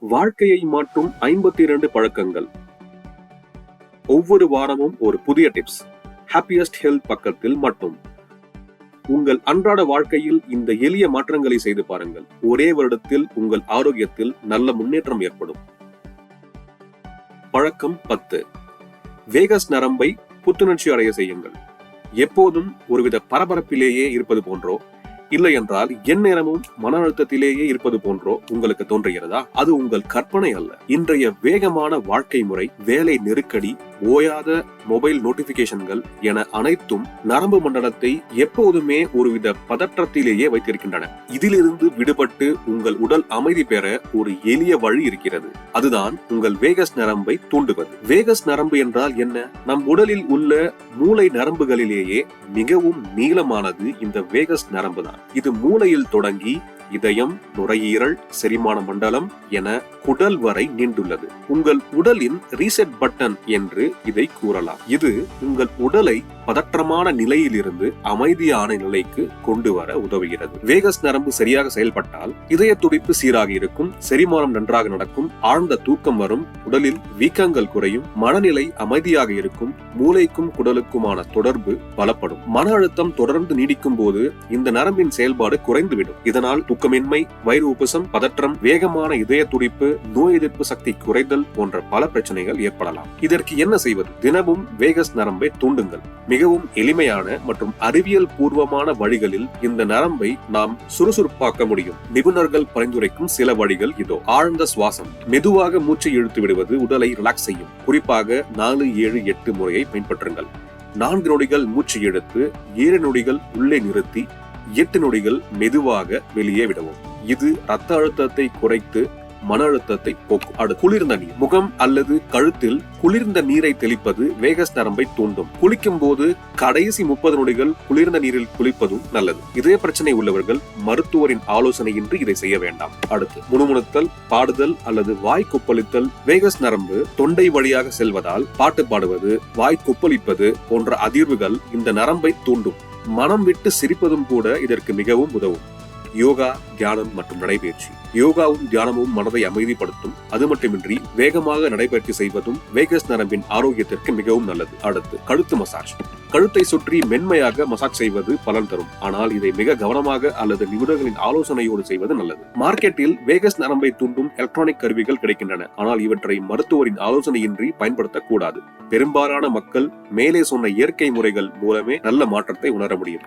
வாழ்க்கையை மாற்றும் ஐம்பத்தி இரண்டு பழக்கங்கள். ஒவ்வொரு வாரமும் ஒரு புதிய டிப்ஸ் ஹாப்பியஸ்ட் ஹெல்த் பக்கத்தில் மட்டும். உங்கள் அன்றாட வாழ்க்கையில் இந்த எளிய மாற்றங்களை செய்து பாருங்கள். ஒரே வருடத்தில் உங்கள் ஆரோக்கியத்தில் நல்ல முன்னேற்றம் ஏற்படும். பழக்கம் பத்து. வேகஸ் நரம்பை புத்துணர்ச்சி அடைய செய்யுங்கள். எப்போதும் ஒருவித பரபரப்பிலேயே இருப்பது போன்றோ இல்லை என்றால் எந்நேரமும் மன அழுத்தத்திலேயே இருப்பது போன்றோ உங்களுக்கு தோன்றுகிறதா? அது உங்கள் கற்பனை அல்ல. இன்றைய வேகமான வாழ்க்கை முறை வேலை நெருக்கடி ஓயாத மொபைல் நோட்டிபிகேஷன்கள் என அனைத்தும் நரம்பு மண்டலத்தை எப்போதுமே ஒருவித பதற்றத்திலேயே வைத்திருக்கின்றன. இதிலிருந்து விடுபட்டு உங்கள் உடல் அமைதி பெற ஒரு எளிய வழி இருக்கிறது. அதுதான் உங்கள் வேகஸ் நரம்பை தூண்டுவது. வேகஸ் நரம்பு என்றால் என்ன? நம் உடலில் உள்ள மூளை நரம்புகளிலேயே மிகவும் நீளமானது இந்த வேகஸ் நரம்பு தான் இது மூளையில் தொடங்கி இதயம் நுரையீரல் செரிமான மண்டலம் என குடல் வரை நீண்டுள்ளது. உங்கள் உடலின் ரீசெட் பட்டன் என்று இதை கூறலாம். இது உங்கள் உடலை பதற்றமான நிலையிலிருந்து அமைதியான நிலைக்கு கொண்டு வர உதவுகிறது. வேகஸ் நரம்பு சரியாக செயல்பட்டால் இதய துடிப்பு சீராக இருக்கும் செரிமானம் நன்றாக நடக்கும் ஆழ்ந்த தூக்கம் வரும் உடலில் வீக்கங்கள் குறையும் மனநிலை அமைதியாக இருக்கும் மூளைக்கும் குடலுக்குமான தொடர்பு பலப்படும். மன அழுத்தம் தொடர்ந்து நீடிக்கும் போது இந்த நரம்பின் செயல்பாடு குறைந்துவிடும். இதனால் தூக்கமின்மை வயிறு உப்புசம் பதற்றம் வேகமான இதய துடிப்பு நோய் எதிர்ப்பு சக்தி குறைதல் போன்ற பல பிரச்சனைகள் ஏற்படலாம். இதற்கு என்ன செய்வது? தினமும் வேகஸ் நரம்பை தூண்டுங்கள். மிகவும் எளிமையான மற்றும் அறிவியல் பூர்வமான வழிகளில் இந்த நரம்பை நாம் சுறுசுறுப்பாக்க முடியும். நிபுணர்கள் பரிந்துரைக்கும் சில வழிகள் இதோ. ஆழ்ந்த சுவாசம். மெதுவாக மூச்சை இழுத்து விடுவது உடலை ரிலாக்ஸ் செய்யும். குறிப்பாக நாலு ஏழு எட்டு முறையை பின்பற்றுங்கள். நான்கு நொடிகள் மூச்சு இழுத்து ஏழு நொடிகள் உள்ளே நிறுத்தி எட்டு நொடிகள் மெதுவாக வெளியே விடவும். இது ரத்த அழுத்தத்தை குறைத்து மன அழுத்தத்தை போக்கும். அடுத்து குளிர்ந்த நீர். முகம் அல்லது கழுத்தில் குளிர்ந்த நீரை தெளிப்பது வேகஸ் நரம்பை தூண்டும். குளிக்கும் போது கடைசி முப்பது நொடிகள் குளிர்ந்த நீரில் குளிப்பதும் நல்லது. இதே பிரச்சனை உள்ளவர்கள் மருத்துவரின் ஆலோசனையின்றி இதை செய்ய வேண்டாம். அடுத்து முணுமுணுத்தல் பாடுதல் அல்லது வாய் குப்பளித்தல். வேகஸ் நரம்பு தொண்டை வழியாக செல்வதால் பாட்டு பாடுவது வாய் குப்பளிப்பது போன்ற அதிர்வுகள் இந்த நரம்பை தூண்டும். மனம் விட்டு சிரிப்பதும் கூட இதற்கு மிகவும் உதவும். யோகா தியானம் மற்றும் நடைபயிற்சி. யோகாவும் தியானமும் மனதை அமைதிப்படுத்தும். அது மட்டுமின்றி வேகமாக நடைபயிற்சி செய்வதும் வேகஸ் நரம்பின் ஆரோக்கியத்திற்கு மிகவும் நல்லது. அடுத்து கழுத்து மசாஜ். கழுத்தை சுற்றி மென்மையாக மசாஜ் செய்வது பலன் தரும். ஆனால் இதை மிக கவனமாக அல்லது நிபுணர்களின் ஆலோசனையோடு செய்வது நல்லது. மார்க்கெட்டில் வேகஸ் நரம்பை தூண்டும் எலக்ட்ரானிக் கருவிகள் கிடைக்கின்றன. ஆனால் இவற்றை மருத்துவரின் ஆலோசனையின்றி பயன்படுத்தக்கூடாது. பெரும்பாலான மக்கள் மேலே சொன்ன இயற்கை முறைகள் மூலமே நல்ல மாற்றத்தை உணர முடியும்.